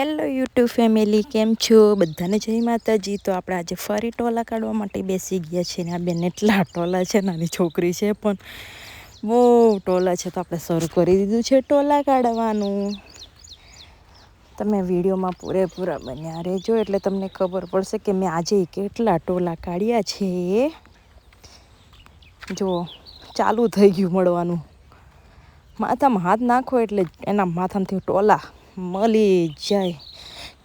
Hello YouTube family કેમ છો? બધાને જય માતાજી. તો આપણે આજે ફરી ટોલા કાઢવા માટે બેસી ગયા છીએ ને આ બેન એટલા ટોલા છે, નાની છોકરી છે પણ બહુ ટોલા છે. તો આપણે શરૂ કરી દીધું છે ટોલા કાઢવાનું. તમે વિડીયોમાં પૂરેપૂરા બન્યા રહેજો. એટલે તમને ખબર પડશે કે મેં આજે કેટલા ટોલા કાઢ્યા છે. જો, ચાલુ થઈ ગયું મળવાનું. માથામાં હાથ નાખો એટલે એના માથામાંથી ટોલા મળી જાય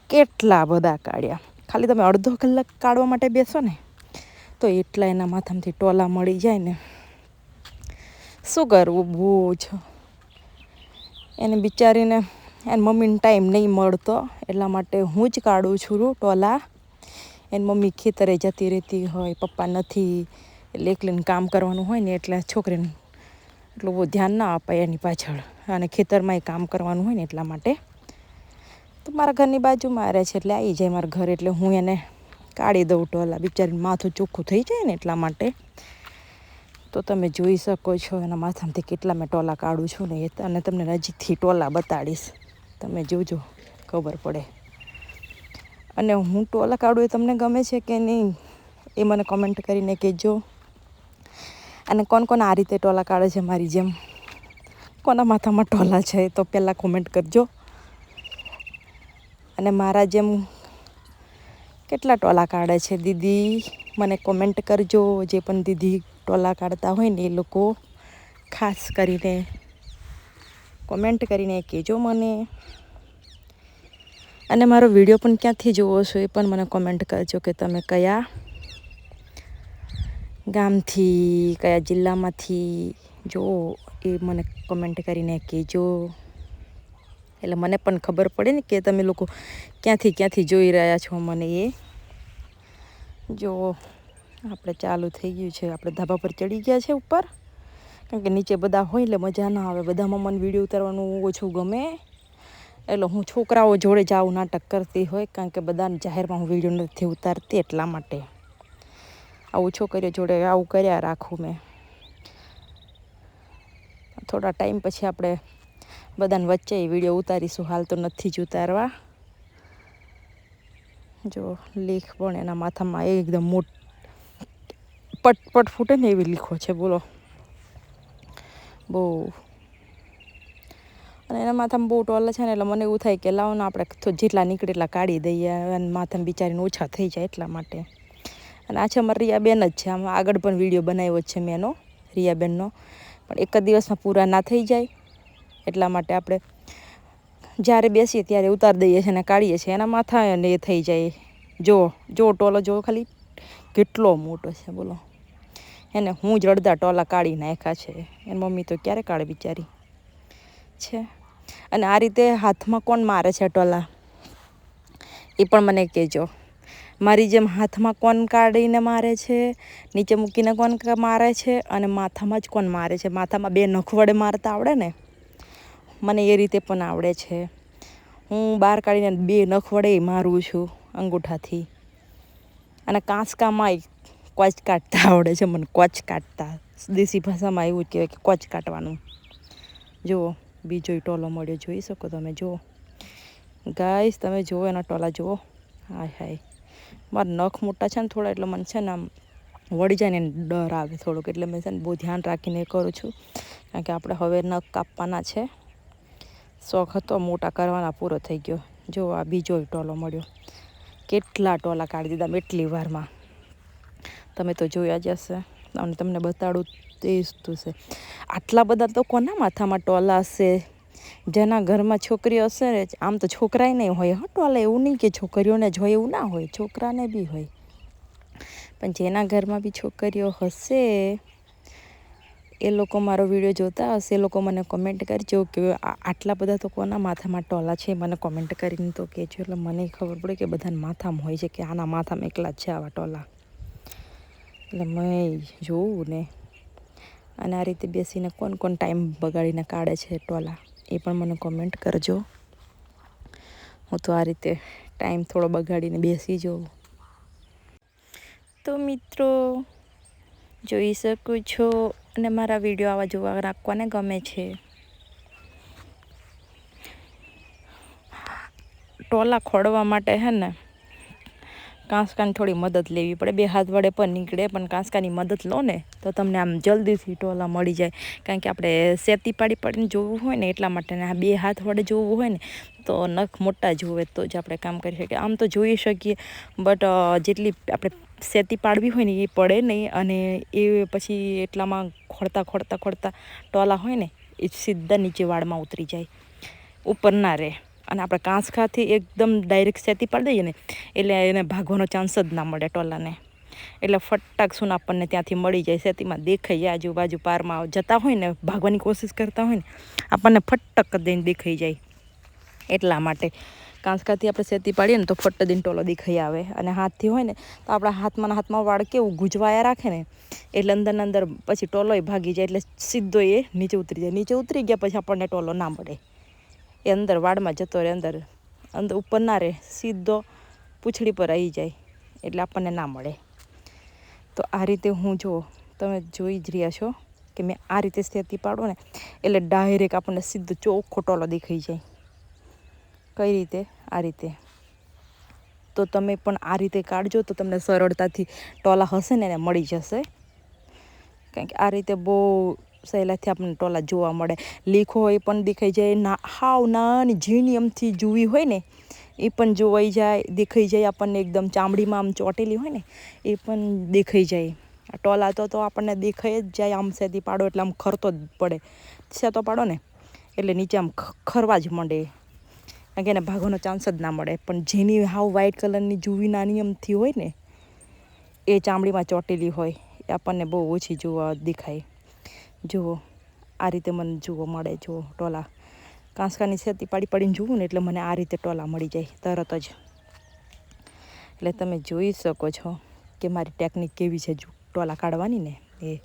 કેટલા બધા કાઢ્યા. ખાલી તમે અડધો કલાક કાઢવા માટે બેસો ને, તો એટલા એના માથામાંથી ટોલા મળી જાય ને. શું કરવું બહુ જ એને બિચારીને, એની મમ્મીને ટાઈમ નહીં મળતો, એટલા માટે હું જ કાઢું છું ટોલા. એની મમ્મી ખેતરે જતી રહેતી હોય, પપ્પા નથી, એટલે એકલીને કામ કરવાનું હોય ને, એટલે છોકરીને એટલું બહુ ધ્યાન ના અપાય એની પાછળ. અને ખેતરમાંય કામ કરવાનું હોય ને, એટલા માટે. તો મારા ઘરની બાજુમાં રહે છે એટલે આવી જાય મારા ઘર એટલે હું એને કાઢી દઉં ટોલા. બિચારી માથું ચોખ્ખું થઈ જાય ને એટલા માટે. તો તમે જોઈ શકો છો એના માથામાંથી કેટલા મેં ટોલા કાઢું છું ને એ અને તમને નજીકથી ટોલા બતાડીશ. તમે જોજો, ખબર પડે. અને હું ટોલા કાઢું એ તમને ગમે છે કે નહીં, એ મને કમેન્ટ કરીને કહેજો. અને કોણ કોણ આ રીતે ટોલા કાઢે છે મારી જેમ? કોના માથામાં ટોલા છે તો પહેલાં કોમેન્ટ કરજો. અને મારા જેમ કેટલા ટોલા કાઢે છે દીદી? મને કોમેન્ટ કરજો. જે પણ દીદી ટોલા કાઢતા હોય ને એ લોકો ખાસ કરીને કોમેન્ટ કરીને કહેજો મને. અને મારો વીડિયો પણ ક્યાંથી જોવો છો એ પણ મને કોમેન્ટ કરજો કે તમે કયા ગામથી, કયા જિલ્લામાંથી જો એ મને કોમેન્ટ કરીને કહેજો. એટલે મને પણ ખબર પડે ને કે તમે લોકો ક્યાંથી ક્યાંથી જોઈ રહ્યા છો મને એ. જો, આપણે ચાલુ થઈ ગયું છે. આપણે ધાબા પર ચડી ગયા છે ઉપર. કારણ કે નીચે બધા હોય એટલે મજા ના આવે. બધામાં મને વીડિયો ઉતારવાનું ઓછું ગમે. એટલે હું છોકરાઓ જોડે જ આવું નાટક કરતી હોય. કારણ કે બધાને જાહેરમાં હું વીડિયો નથી ઉતારતી એટલા માટે. આવું છોકરીઓ જોડે આવું કર્યા રાખું મેં. થોડા ટાઈમ પછી આપણે બધાને વચ્ચે વીડિયો ઉતારીશું, હાલ તો નથી જ ઉતારવા. જો લીખ પણ એના માથામાં એકદમ મોટ પટપટ ફૂટે ને એવી લીખો છે, બોલો. બહુ. અને એના માથામાં બહુ ટોલ છે ને, એટલે મને એવું થાય કે લાવો ને આપણે જેટલા નીકળે એટલા કાઢી દઈએ, અને માથામાં બિચારીને ઓછા થઈ જાય એટલા માટે. અને આ છે અમારી રિયાબેન જ છે, આમાં આગળ પણ વીડિયો બનાવ્યો છે મેં એનો રિયાબેનનો. પણ એક જ દિવસમાં પૂરા ના થઈ જાય. એટલા માટે આપણે જ્યારે બેસીએ ત્યારે ઉતારી દઈએ છીએ અને કાઢીએ છીએ. એના માથા અને એ થઈ જાય. જો જો ટોલો, જો ખાલી કેટલો મોટો છે, બોલો. એને હું જ રડતા ટોલા કાઢી નાખ્યા છે. એની મમ્મી તો ક્યારે કાઢે બિચારી? છે. અને આ રીતે હાથમાં કોણ મારે છે ટોલા? એ પણ મને કહેજો. મારી જેમ હાથમાં કોણ કાઢીને મારે છે, નીચે મૂકીને કોણ મારે છે અને માથામાં જ કોણ મારે છે? માથામાં બે નખ વડે મારતા આવડે ને? મને એ રીતે પણ આવડે છે. હું બહાર કાઢીને બે નખ વડે મારું છું અંગૂઠાથી. અને કાંસકામાં કોચ કાઢતા આવડે છે મને કોચ કાઢતા. દેશી ભાષામાં એવું જ કહેવાય કે કોચ કાઢવાનું. જુઓ, બીજો ટોલો મળ્યો, જોઈ શકો તમે, જુઓ. ગાઈસ, તમે જુઓ એના ટોલા, જુઓ. હાય હાય. મારા નખ મોટા છે ને થોડા, એટલે મને છે ને આમ વળી જાય ને ડર આવે થોડુંક, એટલે મેં છે ને બહુ ધ્યાન રાખીને કરું છું. કારણ કે આપણે હવે નખ કાપવાના છે. શોખ હતો, મોટા કરવાના પૂરો થઈ ગયો. જો આ બીજો ટોલો મળ્યો. કેટલા ટોલા કાઢી દીધા એટલી વારમાં. તમે તો જોયા જ હશે. અને તમને બતાડું તે જ છે આટલા બધા તો કોના માથામાં ટોલા હશે? જેના ઘરમાં છોકરીઓ હશે ને, આમ તો છોકરાય નહીં હોય, હા, ટોલા એવું નહીં કે છોકરીઓને જ હોય એવું ના હોય, છોકરાને બી હોય. પણ જેના ઘરમાં બી છોકરીઓ હશે એ લોકો મારો વીડિયો જોતા હશે, એ લોકો મને કોમેન્ટ કરજો કે આટલા બધા તો કોના માથામાં ટોલા છે? મને કોમેન્ટ કરીને તો કહેજો. એટલે મને ખબર પડે કે બધાના માથામાં હોય છે કે આના માથામાં એકલા જ છે આવા ટોલા. એટલે મેં જોવું ને. અને આ રીતે બેસીને કોણ કોણ ટાઈમ બગાડીને કાઢે છે ટોલા, એ પણ મને કોમેન્ટ કરજો. હું તો આ રીતે ટાઈમ થોડો બગાડીને બેસી જોઉં. તો મિત્રો, જોઈ શકો છો અને મારા વીડિયો આવા જોવા રાખવાને ગમે છે. ટોલા ખોડવા માટે હે ને, કાંસકાની થોડી મદદ લેવી પડે. બે હાથ વડે પણ નીકળે, પણ કાંસકાની મદદ લો ને, તો તમને આમ જલ્દીથી ટોલા મળી જાય. કારણ કે આપણે સેતી પાડી પાડીને જોવું હોય ને, એટલા માટે આ બે હાથ વડે જોવું હોય ને તો નખ મોટા જુએ તો જ આપણે કામ કરી શકીએ. આમ તો જોઈ શકીએ બટ જેટલી આપણે સેતી પાડવી હોય ને એ પડે નહીં અને એ પછી એટલામાં ખોડતા ખોડતા ખોડતા ટોલા હોય ને, એ સીધા નીચે વાળમાં ઉતરી જાય. ઉપર ના રહે. અને આપણે કાંસખાથી એકદમ ડાયરેક્ટ સેતી પાડી દઈએ ને, એટલે એને ભાગવાનો ચાન્સ જ ના મળે ટોલાને. એટલે ફટાક સુન આપણને ત્યાંથી મળી જાય, સેતીમાં દેખાઈ જાય આજુબાજુ પારમાં જતા હોય ને, ભાગવાની કોશિશ કરતા હોય ને, આપણને ફટક દઈને દેખાઈ જાય. એટલા માટે. કાંસકાથી આપણે સેતી પાડીએ ને તો ફટ દિન ટોલો દેખાઈ આવે. અને હાથથી હોય ને તો આપણા હાથમાં હાથમાં વાળ કેવું ગુજવાયા રાખે ને, એટલે અંદર અંદર પછી ટોલોય ભાગી જાય, એટલે સીધો એ નીચે ઉતરી જાય. નીચે ઉતરી ગયા પછી આપણને ટોલો ના મળે. એ અંદર વાળમાં જતો રહે, અંદર અંદર ઉપર ના રહે, સીધો પૂંછડી પર આવી જાય, એટલે આપણને ના મળે. તો આ રીતે હું જો તમે જોઈ જ રહ્યા છો કે મેં આ રીતે સ્થિતિ પાડો ને, એટલે ડાયરેક્ટ આપણને સીધો ચોખ્ખો ટોલો દેખાઈ જાય. કઈ રીતે? આ રીતે. તો તમે પણ આ રીતે કાઢજો તો તમને સરળતાથી ટોલા હશે ને એને મળી જશે. કારણ કે આ રીતે બહુ સહેલાથી આપણને ટોલા જોવા મળે. લીખો હોય પણ દેખાઈ જાય. ના, હાવ નાની ઝીણી એમથી જુવી હોય ને, એ પણ જોવાઈ જાય, દેખાઈ જાય આપણને એકદમ ચામડીમાં આમ ચોટેલી હોય ને, એ પણ દેખાઈ જાય. ટોલા તો તો આપણને દેખાઈ જ જાય આમ સેતી પાડો એટલે આમ ખરતો જ પડે. સેતો પાડો ને, એટલે નીચે આમ ખરવા જ માંડે. કારણ કે એને ભાગવાનો ચાન્સ જ ના મળે. પણ જેની હાવ વ્હાઈટ કલરની જુવી નાની અમથી હોય ને, એ ચામડીમાં ચોટેલી હોય. એ આપણને બહુ ઓછી જોવા દેખાય. જુઓ, આ રીતે મને જુઓ, મળે જુઓ, ટોલા. કાંસકાની સેતી પાડી પાડીને જુઓ ને એટલે મને આ રીતે ટોલા મળી જાય, તરત જ. એટલે તમે જોઈ શકો છો કે મારી ટેકનિક કેવી છે ટોલા કાઢવાની ને, એ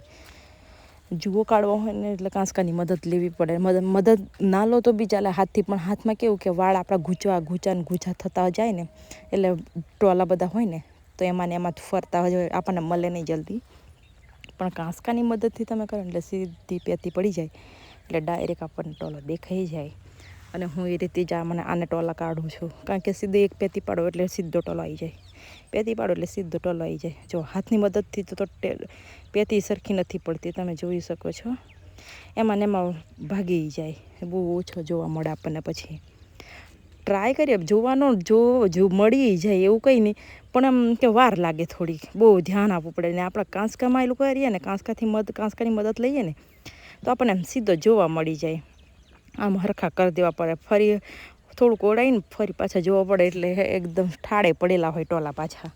જુઓ કાઢવો હોય ને એટલે કાંસકાની મદદ લેવી પડે. મદદ મદદ ના લો તો બી ચાલે હાથથી, પણ હાથમાં કેવું કે વાળ આપણા ગૂંચવા ગૂંચા ને ગૂંચા થતા જાય ને, એટલે ટોલા બધા હોય ને, તો એમાં ને એમાં ફરતા હોય, આપણને મળે નહીં જલ્દી. પણ કાંસકાની મદદથી તમે કરો એટલે સીધી પેતી પડી જાય, એટલે ડાયરેક્ટ આપણને ટોલો દેખાઈ જાય. અને હું એ રીતે જ મને આને ટોલા કાઢું છું. કારણ કે સીધી એક પેતી પાડો એટલે સીધો ટોલો આવી જાય. પેતી પાડો એટલે સીધો ટલો આવી જાય. જો, હાથની મદદથી તો પેતી સરખી નથી પડતી, તમે જોઈ શકો છો. એમાં ને એમાં ભાગી જાય. બહુ ઓછો જોવા મળે આપણને પછી. ટ્રાય કરીએ જોવાનો જો જો મળી જાય એવું કંઈ નહીં, પણ આમ કે વાર લાગે થોડીક. બહુ ધ્યાન આપવું પડે ને આપણા કાંસકામાં એ લોકો કરીએ ને, કાંસકાથી મદ, કાંસકાની મદદ લઈએ ને, તો આપણને આમ સીધો જોવા મળી જાય. આમ હરખા કરી દેવા પડે. ફરી થોડુંક ઓળાઈને ફરી પાછા જોવા પડે એટલે એકદમ ઠાળે પડેલા હોય ટોલા પાછા.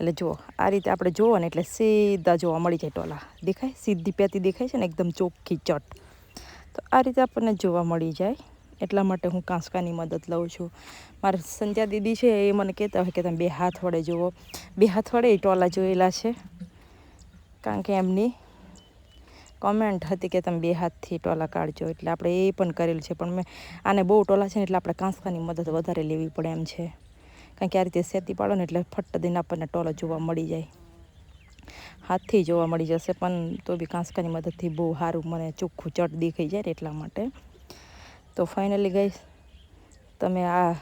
એટલે જુઓ, આ રીતે આપણે જોવો ને એટલે સીધા જોવા મળી જાય ટોલા. દેખાય? સીધી પેતી દેખાય છે ને, એકદમ ચોખ્ખી ચટ. તો આ રીતે આપણને જોવા મળી જાય. એટલા માટે હું કાંસકાની મદદ લઉં છું. મારા સંધ્યા દીદી છે એ મને કહેતા હોય કે તમે બે હાથ વડે જુઓ. બે હાથ વડે ટોલા જોયેલા છે. કારણ કે એમની કોમેન્ટ હતી કે તમે બે હાથથી ટોલા કાઢજો, એટલે આપણે એ પણ કરેલું છે. પણ મેં આને બહુ ટોલા છે ને, એટલે આપણે કાંસકાની મદદ વધારે લેવી પડે એમ છે. કારણ કે આ રીતે સેતી પાડો ને, એટલે ફટ દઈને આપણને ટોલો જોવા મળી જાય. હાથથી જોવા મળી જશે, પણ તો બી કાંસકાની મદદથી બહુ સારું મને ચોખ્ખું ચટ દેખાઈ જાય એટલા માટે. તો ફાઇનલી ગઈ તમે આ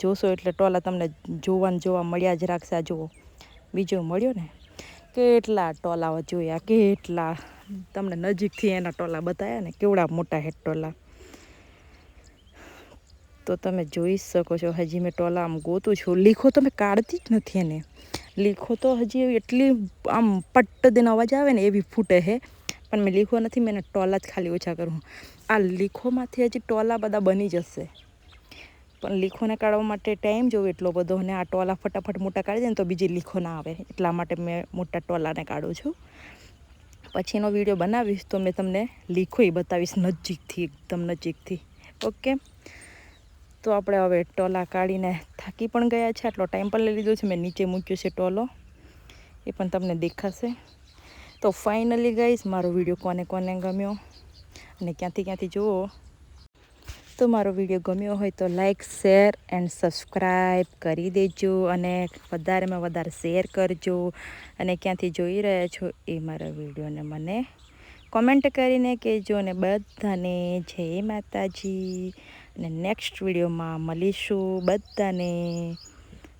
જોશો એટલે ટોલા તમને જોવાનું જોવા મળ્યા જ રાખશે. આ જુઓ, બીજો મળ્યો ને કેટલા ટોલા જોયા, કેટલા? તમને નજીકથી એના ટોલા બતાવ્યા ને, કેવડા મોટા હેડ ટોલા? તો તમે જોઈ શકો છો, હજી મેં ટોલા આમ ગોતું છું. લીખો તમે કાઢતી જ નથી એને. લીખો તો હજી એટલી આમ પટ્ટ દેનો અવાજ આવે ને, એવી ફૂટે હે. પણ મેં લીખો નથી, મેં ટોલા જ ખાલી ઓછા કરું. આ લીખોમાંથી હજી ટોલા બધા બની જશે. પણ લીખોને કાઢવા માટે ટાઈમ જોવે એટલો બધો અને આ ટોલા ફટાફટ મોટા કાઢી દે ને તો બીજી લીખો ના આવે. એટલા માટે મેં મોટા ટોલાને કાઢું છું. પછીનો વીડિયો બનાવીશ તો મેં તમને લીખોય બતાવીશ નજીકથી, એકદમ નજીકથી. ઓકે? તો આપણે હવે ટોલા કાઢીને થાકી પણ ગયા છે. આટલો ટાઈમ પણ લઈ લીધો છે. મેં નીચે મૂક્યો છે ટોલો. એ પણ તમને દેખાશે. તો ફાઇનલી ગઈશ મારો વીડિયો કોને કોને ગમ્યો? અને ક્યાંથી ક્યાંથી જુઓ? તો મારો વીડિયો ગમ્યો હોય તો લાઈક, શેર એન્ડ સબસ્ક્રાઈબ કરી દેજો અને વધારેમાં વધારે શેર કરજો. અને ક્યાંથી જોઈ રહ્યા છો એ મારા વિડીયોને મને કોમેન્ટ કરીને કહેજો. અને બધાને જય માતાજી. અને નેક્સ્ટ વિડીયોમાં મળીશું બધાને.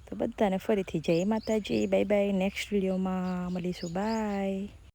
તો બધાને ફરીથી જય માતાજી. બાય બાય નેક્સ્ટ વિડીયોમાં મળીશું. બાય